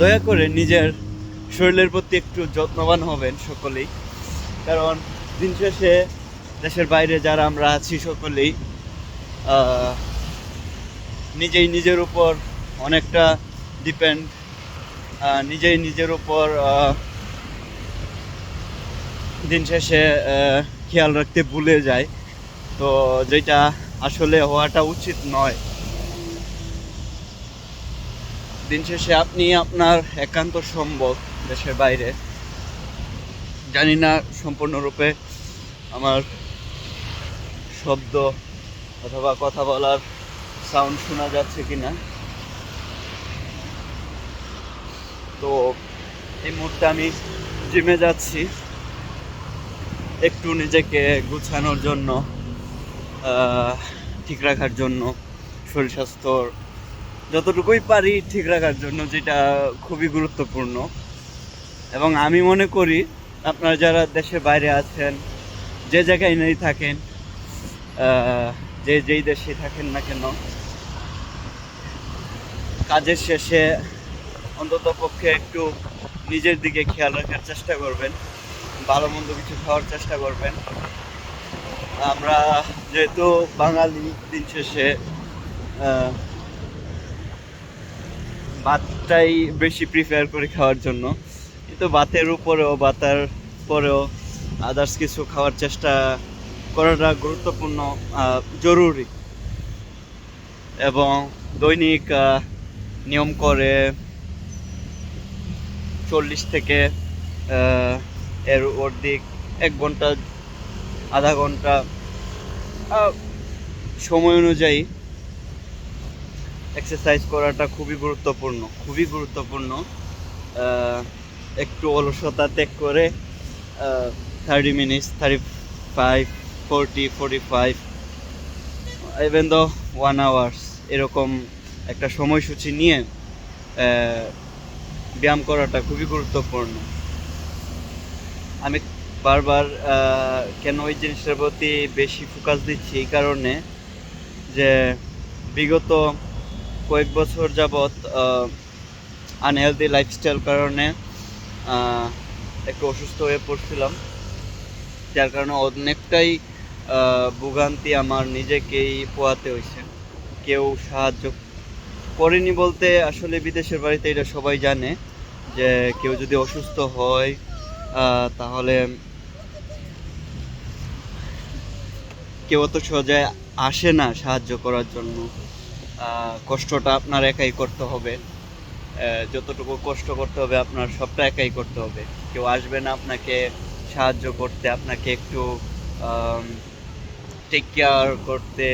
দয়া করে নিজের শরীরের প্রতি একটু যত্নবান হবেন সকলেই। কারণ দিন শেষে দেশের বাইরে যারা আমরা আছি সকলেই নিজেই নিজের উপর অনেকটা ডিপেন্ড নিজেই নিজের উপর দিন শেষে খেয়াল রাখতে ভুলে যায়। তো যেটা আসলে হওয়াটা উচিত নয়। দিন শেষে আপনি আপনার একান্ত সম্ভব দেশের বাইরে। জানি না সম্পূর্ণরূপে আমার শব্দ অথবা কথা বলার সাউন্ড শোনা যাচ্ছে কি না তো এই মুহূর্তে আমি জিমে যাচ্ছি। একটু নিজেকে গুছানোর জন্য ঠিক রাখার জন্য, শরীর স্বাস্থ্যর যতটুকুই পারি ঠিক রাখার জন্য, যেটা খুবই গুরুত্বপূর্ণ। এবং আমি মনে করি, আপনারা যারা দেশের বাইরে আছেন, যে জায়গায় নেই থাকেন যে যেই দেশে থাকেন না কেন, কাজের শেষে অন্তত পক্ষে একটু নিজের দিকে খেয়াল রাখার চেষ্টা করবেন, ভালো মন্দ কিছু খাওয়ার চেষ্টা করবেন। আমরা যেহেতু বাঙালি দিন শেষে ভাতটাই বেশি প্রিফার করি খাওয়ার জন্য। কিন্তু ভাতের উপরেও, ভাতার পরেও আদার্স কিছু খাওয়ার চেষ্টা করাটা গুরুত্বপূর্ণ জরুরি। এবং দৈনিক নিয়ম করে চল্লিশ থেকে এর অর্ধেক এক ঘণ্টা, আধা ঘণ্টা সময় অনুযায়ী এক্সারসাইজ করাটা খুবই গুরুত্বপূর্ণ খুবই গুরুত্বপূর্ণ। একটু অলসতা ত্যাগ করে thirty minutes thirty five forty forty five even though one hours এরকম একটা সময়সূচি নিয়ে ব্যায়াম করাটা খুবই গুরুত্বপূর্ণ। আমি বারবার কেন ওই জিনিসটার প্রতি বেশি ফোকাস দিচ্ছি এই কারণে যে বিগত কয়েক বছর যাবৎ আনহেলদি লাইফস্টাইল কারণে একটু অসুস্থ হয়ে পড়ছিলাম। যার কারণে অনেকটাই ভোগান্তি আমার নিজেকেই পোয়াতে হয়েছে। কেউ সাহায্য করেনি বলতে আসলে বিদেশের বাড়িতে এটা সবাই জানে যে কেউ যদি অসুস্থ হয় তাহলে কেউ অত সহজে আসে না সাহায্য করার জন্য। কষ্টটা আপনার একাই করতে হবে। যতটুকু কষ্ট করতে হবে, আপনার সবটা একাই করতে হবে। কেউ আসবে না আপনাকে সাহায্য করতে, আপনাকে একটু টেক কেয়ার করতে,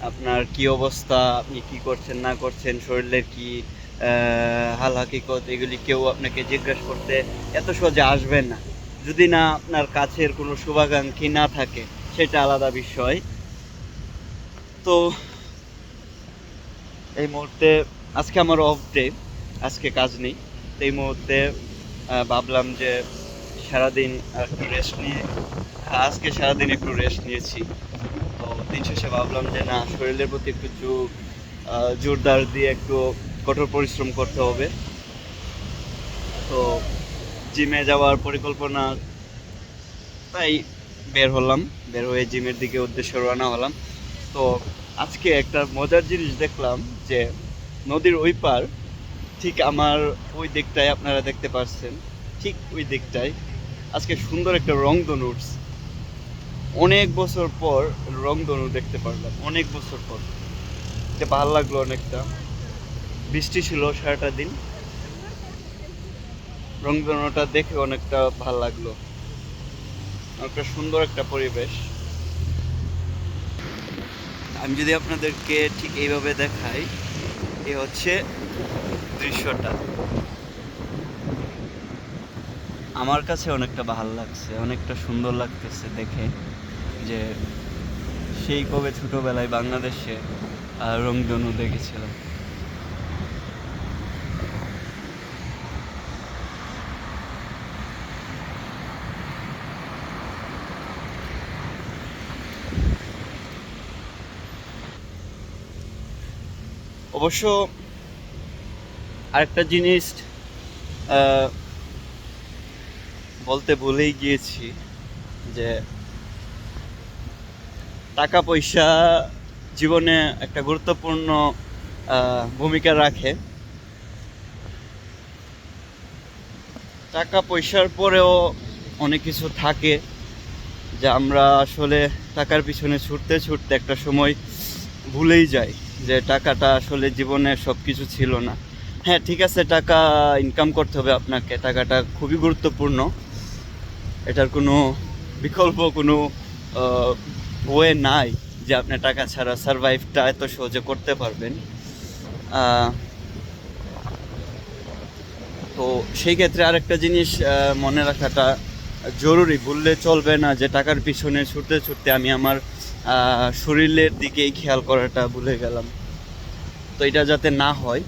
আপনার কি অবস্থা, আপনি কি করছেন, না করছেন, শরীরের কি হাল হাকিকত এগুলি কেউ আপনাকে জিজ্ঞাসা করতে এত সহজে আসবে না। যদি না আপনার কাছের কোনো শুভাকাঙ্ক্ষী না থাকে, সেটা আলাদা বিষয়। তো এই মুহূর্তে আজকে আমার অফ ডে আজকে কাজ নেই। তো এই মুহূর্তে ভাবলাম যে সারাদিন একটু রেস্ট নিয়ে আজকে সারাদিন একটু রেস্ট নিয়েছি। তো দিন শেষে ভাবলাম যে না শরীরের প্রতি একটু জো- আহ, জোরদার দিয়ে একটু কঠোর পরিশ্রম করতে হবে। তো জিমে যাওয়ার পরিকল্পনা তাই বের হলাম বের হয়ে জিমের দিকে উদ্দেশ্যে রওনা হলাম। তো আজকে একটা মজার জিনিস দেখলাম যে নদীর ওই পার, ঠিক আমার ওই দিকটায় আপনারা দেখতে পাচ্ছেন ঠিক ওই দিকটায়। আজকে সুন্দর একটা রংধনু উঠছে। অনেক বছর পর রংধনু দেখতে পারলাম, অনেক বছর পর। এটা ভালো লাগল অনেকটা। বৃষ্টি ছিল সারাটা দিন। রং রংধনুটা দেখে অনেকটা ভালো লাগল। একটা সুন্দর একটা পরিবেশ। আমি যদি আপনাদেরকে ঠিক এইভাবে দেখাই, এ হচ্ছে দৃশ্যটা। আমার কাছে অনেকটা ভালো লাগছে, অনেকটা সুন্দর লাগতেছে দেখে যে সেই কবে ছোটোবেলায় বাংলাদেশে রংধনু দেখেছিলাম। অবশ্য আরেকটা জিনিস বলতে ভুলেই গিয়েছি যে টাকা পয়সা জীবনে একটা গুরুত্বপূর্ণ ভূমিকা রাখে। টাকা পয়সার পরেও অনেক কিছু থাকে যে আমরা আসলে টাকার পিছনে ছুটতে ছুটতে একটা সময় ভুলেই যাই। যে টাকাটা আসলে জীবনে সব কিছু ছিল না। হ্যাঁ ঠিক আছে, টাকা ইনকাম করতে হবে আপনাকে। টাকাটা খুবই গুরুত্বপূর্ণ। এটার কোনো বিকল্প, কোনো ওয়ে নাই যে আপনি টাকা ছাড়া সারভাইভটা এত সহজে করতে পারবেন। তো সেই ক্ষেত্রে আরেকটা জিনিস মনে রাখাটা জরুরি। ভুললে চলবে না যে টাকার পিছনে ছুটতে ছুটতে আমি আমার শরীরের দিকেই খেয়াল করাটা ভুলে গেলাম। তো এটা যাতে না হয়